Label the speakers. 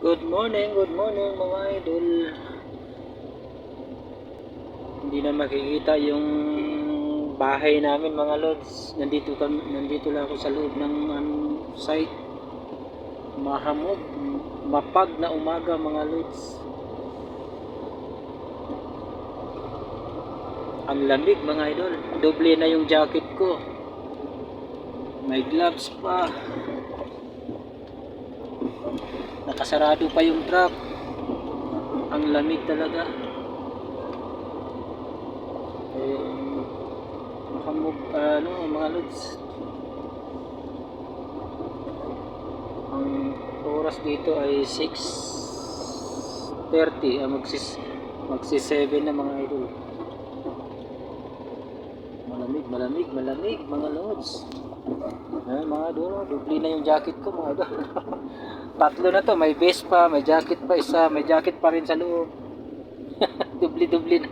Speaker 1: Good morning, good morning mga idol. Hindi na makikita yung bahay namin mga lods. Nandito kami, nandito lang ako sa loob ng ano, site. Mahamog, mapag na umaga mga lods. Ang lamig mga idol. Doble na yung jacket ko. May gloves pa. Nakasarado pa yung trap. Ang lamig talaga. Eh, makamog, ano, mga lods. Ang oras dito ay 6.30. Ah, magsis, magsi 7 na mga idol. Malamig, malamig, malamig mga lods. Ayan mga idol, dubli na yung jacket ko mga idol. Tatlo na to, may vest pa, may jacket pa isa, may jacket pa rin sa loob. Dubli-dubli na.